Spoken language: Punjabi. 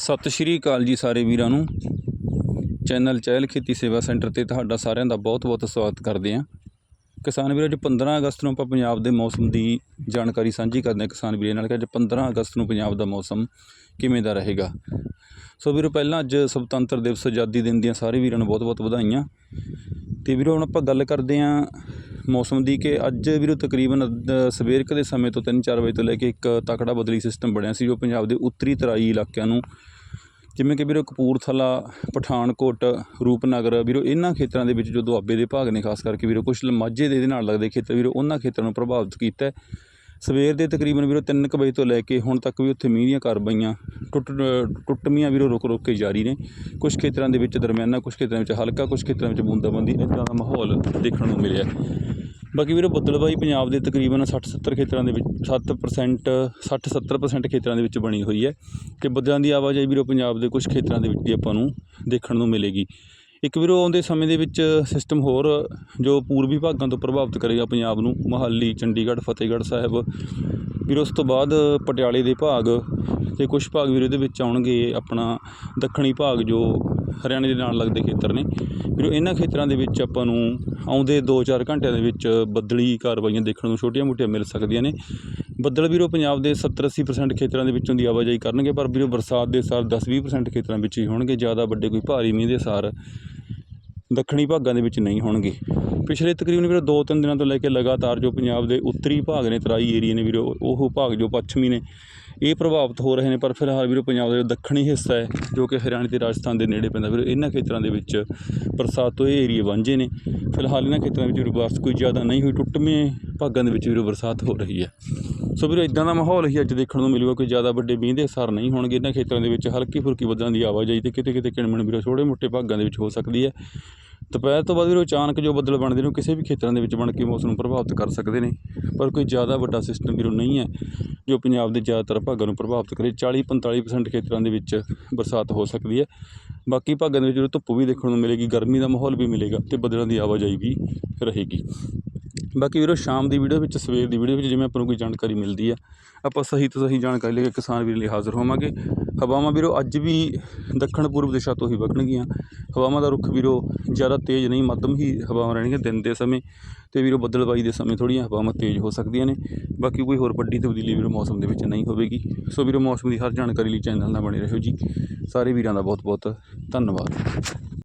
ਸਤਿ ਸ਼੍ਰੀ ਅਕਾਲ ਜੀ ਸਾਰੇ ਵੀਰਾਂ ਨੂੰ। ਚੈਨਲ ਚਹਿਲ ਖੇਤੀ ਸੇਵਾ ਸੈਂਟਰ ਤੇ ਤੁਹਾਡਾ ਸਾਰਿਆਂ ਦਾ ਬਹੁਤ-ਬਹੁਤ ਸਵਾਗਤ ਕਰਦੇ ਹਾਂ। ਕਿਸਾਨ ਵੀਰੋ, ਅੱਜ 15 ਅਗਸਤ ਨੂੰ ਆਪਾਂ ਪੰਜਾਬ ਦੇ ਮੌਸਮ ਦੀ ਜਾਣਕਾਰੀ ਸਾਂਝੀ ਕਰਦੇ ਹਾਂ ਕਿਸਾਨ ਵੀਰਾਂ ਨਾਲ ਕਿ ਅੱਜ 15 ਅਗਸਤ ਨੂੰ ਪੰਜਾਬ ਦਾ ਮੌਸਮ ਕਿਵੇਂ ਦਾ ਰਹੇਗਾ। ਸੋ ਵੀਰੋ, ਪਹਿਲਾਂ ਅੱਜ ਸੁਤੰਤਰ ਦਿਵਸ ਆਜ਼ਾਦੀ ਦਿਨ ਦੀਆਂ ਸਾਰੇ ਵੀਰਾਂ ਨੂੰ ਬਹੁਤ-ਬਹੁਤ ਵਧਾਈਆਂ। ਤੇ ਵੀਰੋ, ਹੁਣ ਆਪਾਂ ਗੱਲ ਕਰਦੇ ਹਾਂ ਮੌਸਮ ਦੀ ਕਿ ਅੱਜ ਵੀਰੋ ਤਕਰੀਬਨ ਸਵੇਰ ਕਦੇ ਸਮੇਂ ਤੋਂ 3-4 ਵਜੇ ਤੋਂ ਲੈ ਕੇ ਇੱਕ ਤਕੜਾ ਬਦਲੀ ਸਿਸਟਮ ਬਣਿਆ ਸੀ ਜੋ ਪੰਜਾਬ ਦੇ ਉੱਤਰੀ ਤਰਾਈ ਇਲਾਕਿਆਂ ਨੂੰ ਜਿਵੇਂ ਕਿ ਵੀਰੋ ਕਪੂਰਥਲਾ, ਪਠਾਨਕੋਟ, ਰੂਪਨਗਰ ਵੀਰੋ ਇਹਨਾਂ ਖੇਤਰਾਂ ਦੇ ਵਿੱਚ ਜੋ ਦੁਆਬੇ ਦੇ ਭਾਗ ਨੇ, ਖਾਸ ਕਰਕੇ ਵੀਰੋ ਕੁਝ ਮਾਝੇ ਦੇ ਇਹਦੇ ਨਾਲ ਲੱਗਦੇ ਖੇਤਰ ਵੀਰੋ ਉਹਨਾਂ ਖੇਤਰਾਂ ਨੂੰ ਪ੍ਰਭਾਵਿਤ ਕੀਤਾ ਸਵੇਰ ਦੇ ਤਕਰੀਬਨ ਵੀਰੋ 3 ਕੁ ਵਜੇ ਤੋਂ ਲੈ ਕੇ ਹੁਣ ਤੱਕ ਵੀ ਉੱਥੇ ਮੀਂਹ ਦੀਆਂ ਕਾਰਵਾਈਆਂ ਟੁੱਟ ਟੁੱਟਮੀਆਂ ਵੀਰੋ ਰੁਕ ਰੁਕ ਕੇ ਜਾਰੀ ਨੇ। ਕੁਝ ਖੇਤਰਾਂ ਦੇ ਵਿੱਚ ਦਰਮਿਆਨਾ ਕੁਝ ਖੇਤਰਾਂ ਵਿੱਚ ਹਲਕਾ ਕੁਝ ਖੇਤਰਾਂ ਵਿੱਚ ਬੂੰਦਾਬਾਂਦੀ ਇੱਦਾਂ ਦਾ ਮਾਹੌਲ ਦੇਖਣ ਨੂੰ ਮਿਲਿਆ। ਬਾਕੀ ਵੀਰੋ ਬੱਦਲਬਾਈ ਪੰਜਾਬ ਦੇ ਤਕਰੀਬਨ 60 70 ਖੇਤਰਾਂ ਦੇ ਵਿੱਚ 7% 60 70% ਖੇਤਰਾਂ ਦੇ ਵਿੱਚ ਬਣੀ ਹੋਈ ਹੈ। ਕਿ ਬੱਦਲਾਂ ਦੀ ਆਵਾਜਾਈ ਵੀਰੋ ਪੰਜਾਬ ਦੇ ਕੁਝ ਖੇਤਰਾਂ ਦੇ ਵਿੱਚ ਵੀ ਆਪਾਂ ਨੂੰ ਦੇਖਣ ਨੂੰ ਮਿਲੇਗੀ। ਇੱਕ ਵੀਰੋ ਆਉਂਦੇ ਸਮੇਂ ਦੇ ਵਿੱਚ ਸਿਸਟਮ ਹੋਰ ਜੋ ਪੂਰਬੀ ਭਾਗਾਂ ਤੋਂ ਪ੍ਰਭਾਵਿਤ ਕਰੇਗਾ ਪੰਜਾਬ ਨੂੰ, ਮੋਹਾਲੀ, ਚੰਡੀਗੜ੍ਹ, ਫਤਿਹਗੜ੍ਹ ਸਾਹਿਬ। ਵੀਰ, ਉਸ ਤੋਂ ਬਾਅਦ ਪਟਿਆਲੇ ਦੇ ਭਾਗ ਤੇ ਕੁਝ ਭਾਗ ਵੀਰੋ ਇਹਦੇ ਵਿੱਚ ਆਉਣਗੇ ਆਪਣਾ ਦੱਖਣੀ ਭਾਗ, ਜੋ ਹਰਿਆਣੇ ਦੇ ਨਾਲ ਲੱਗਦੇ ਖੇਤਰ ਨੇ। ਵੀਰੋ, ਇਹਨਾਂ ਖੇਤਰਾਂ ਦੇ ਵਿੱਚ ਆਪਾਂ ਨੂੰ ਆਉਂਦੇ 2-4 ਘੰਟਿਆਂ ਦੇ ਵਿੱਚ ਬੱਦਲੀ ਕਾਰਵਾਈਆਂ ਦੇਖਣ ਨੂੰ ਛੋਟੀਆਂ-ਮੋਟੀਆਂ ਮਿਲ ਸਕਦੀਆਂ ਨੇ। ਬੱਦਲ ਵੀਰੋ, ਪੰਜਾਬ ਦੇ 70-80% ਖੇਤਰਾਂ ਦੇ ਵਿੱਚੋਂ ਦੀ ਆਵਾਜਾਈ ਕਰਨਗੇ, ਪਰ ਵੀਰੋ, ਬਰਸਾਤ ਦੇ ਸਾਰ 10-20% ਖੇਤਰਾਂ ਵਿੱਚ ਹੀ ਹੋਣਗੇ। ਜ਼ਿਆਦਾ ਵੱਡੇ ਕੋਈ ਭਾਰੀ ਮੀਂਹ ਦੇ ਸਾਰ ਦੱਖਣੀ ਭਾਗਾਂ ਦੇ ਵਿੱਚ ਨਹੀਂ ਹੋਣਗੇ। ਪਿਛਲੇ ਤਕਰੀਬਨ ਵੀਰੋ 2-3 ਦਿਨਾਂ ਤੋਂ ਲੈ ਕੇ ਲਗਾਤਾਰ ਜੋ ਪੰਜਾਬ ਦੇ ਉੱਤਰੀ ਭਾਗ ਨੇ, ਤਰਾਈ ਏਰੀਏ ਨੇ ਵੀਰੋ, ਉਹ ਭਾਗ ਜੋ ਪੱਛਮੀ ਨੇ, ਇਹ ਪ੍ਰਭਾਵਿਤ ਹੋ ਰਹੇ ਨੇ। ਪਰ ਫਿਲਹਾਲ ਵੀਰੋ ਪੰਜਾਬ ਦਾ ਦੱਖਣੀ ਹਿੱਸਾ ਹੈ, ਜੋ ਕਿ ਹਰਿਆਣਾ ਤੇ ਰਾਜਸਥਾਨ ਦੇ ਨੇੜੇ ਪੈਂਦਾ। ਵੀਰੋ, ਇਹਨਾਂ ਖੇਤਰਾਂ ਦੇ ਵਿੱਚ ਬਰਸਾਤ ਤੋਂ ਇਹ ਏਰੀਏ ਵਾਂਝੇ ਨੇ। ਫਿਲਹਾਲ ਇਹਨਾਂ ਖੇਤਰਾਂ ਵਿੱਚ ਵੀਰੋ ਬਾਰਿਸ਼ ਕੋਈ ਜ਼ਿਆਦਾ ਨਹੀਂ ਹੋਈ ਟੁੱਟਵੇਂ ਭਾਗਾਂ ਦੇ ਵਿੱਚ ਵੀਰੋ ਬਰਸਾਤ ਹੋ ਰਹੀ ਹੈ। ਸੋ ਵੀਰੋ ਇਦਾਂ ਦਾ ਮਾਹੌਲ ਹੀ ਅੱਜ ਦੇਖਣ ਨੂੰ ਮਿਲੂਗਾ, ਕੋਈ ਜ਼ਿਆਦਾ ਵੱਡੇ ਮੀਂਹ ਦੇ ਅਸਰ ਨਹੀਂ ਹੋਣਗੇ। ਇਹਨਾਂ ਖੇਤਰਾਂ ਦੇ ਵਿੱਚ ਹਲਕੀ ਫੁਲਕੀ ਬੱਦਲਾਂ ਦੀ ਆਵਾਜਾਈ ਤੇ ਕਿਤੇ ਕਿਤੇ ਕਿਣਮਣ ਵੀਰੋ ਛੋਟੇ ਮੋਟੇ ਭਾਗਾਂ ਦੇ ਵਿੱਚ ਹੋ ਸਕਦੀ ਹੈ। ਦੁਪਹਿਰ ਤੋਂ ਬਾਅਦ ਵੀਰੋ ਅਚਾਨਕ ਜੋ ਬੱਦਲ ਬਣਦੇ ਨੇ, ਉਹ ਕਿਸੇ ਵੀ ਖੇਤਰਾਂ ਦੇ ਵਿੱਚ ਬਣ ਕੇ ਮੌਸਮ ਨੂੰ ਪ੍ਰਭਾਵਿਤ ਕਰ ਸਕਦੇ ਨੇ। ਪਰ ਕੋਈ ਜ਼ਿਆਦਾ ਵੱਡਾ ਸਿਸਟਮ ਵੀਰੋ ਨਹੀਂ ਹੈ, ਜੋ ਪੰਜਾਬ ਦੇ ਜ਼ਿਆਦਾਤਰ ਭਾਗਾਂ ਨੂੰ ਪ੍ਰਭਾਵਿਤ ਕਰੇ। 40-45% ਖੇਤਰਾਂ ਦੇ ਵਿੱਚ ਬਰਸਾਤ ਹੋ ਸਕਦੀ ਹੈ। ਬਾਕੀ ਭਾਗਾਂ ਦੇ ਵਿੱਚ ਵੀਰੋ ਧੁੱਪ ਵੀ ਦੇਖਣ ਨੂੰ ਮਿਲੇਗੀ, ਗਰਮੀ ਦਾ ਮਾਹੌਲ ਵੀ ਮਿਲੇਗਾ ਤੇ ਬੱਦਲਾਂ ਦੀ ਆਵਾਜਾਈ ਵੀ ਰਹੇਗੀ। ਬਾਕੀ ਵੀਰੋ, ਸ਼ਾਮ ਦੀ ਵੀਡੀਓ ਵਿੱਚ, ਸਵੇਰ ਦੀ ਵੀਡੀਓ ਵਿੱਚ ਜਿਵੇਂ ਆਪਾਂ ਨੂੰ ਕੋਈ ਜਾਣਕਾਰੀ ਮਿਲਦੀ ਆ, ਆਪਾਂ ਸਹੀ ਤੋਂ ਸਹੀ ਜਾਣਕਾਰੀ ਲੈ ਕੇ ਕਿਸਾਨ ਵੀਰ ਲਈ ਹਾਜ਼ਰ ਹੋਵਾਂਗੇ। ਹਵਾਵਾਂ ਵੀਰੋ, ਅੱਜ ਵੀ ਦੱਖਣ ਪੂਰਬ ਦਿਸ਼ਾ ਤੋਂ ਹੀ ਵਗਣਗੀਆਂ ਹਵਾਵਾਂ ਦਾ ਰੁਖ ਵੀਰੋ, ਜ਼ਿਆਦਾ ਤੇਜ਼ ਨਹੀਂ, ਮੱਧਮ ਹੀ ਹਵਾਵਾਂ ਰਹਿਣਗੀਆਂ ਦਿਨ ਦੇ ਸਮੇਂ। ਤੇ ਵੀਰੋ, ਬੱਦਲਬਾਈ ਦੇ ਸਮੇਂ ਥੋੜ੍ਹੀਆਂ ਹਵਾਵਾਂ ਤੇਜ਼ ਹੋ ਸਕਦੀਆਂ ਨੇ। ਬਾਕੀ ਕੋਈ ਹੋਰ ਵੱਡੀ ਤਬਦੀਲੀ ਵੀਰੋ, ਮੌਸਮ ਦੇ ਵਿੱਚ ਨਹੀਂ ਹੋਵੇਗੀ। ਸੋ ਵੀਰੋ, ਮੌਸਮ ਦੀ ਹਰ ਜਾਣਕਾਰੀ ਲਈ ਚੈਨਲ ਨਾਲ ਬਣੇ ਰਹੋ ਜੀ। ਸਾਰੇ ਵੀਰਾਂ ਦਾ ਬਹੁਤ ਬਹੁਤ ਧੰਨਵਾਦ।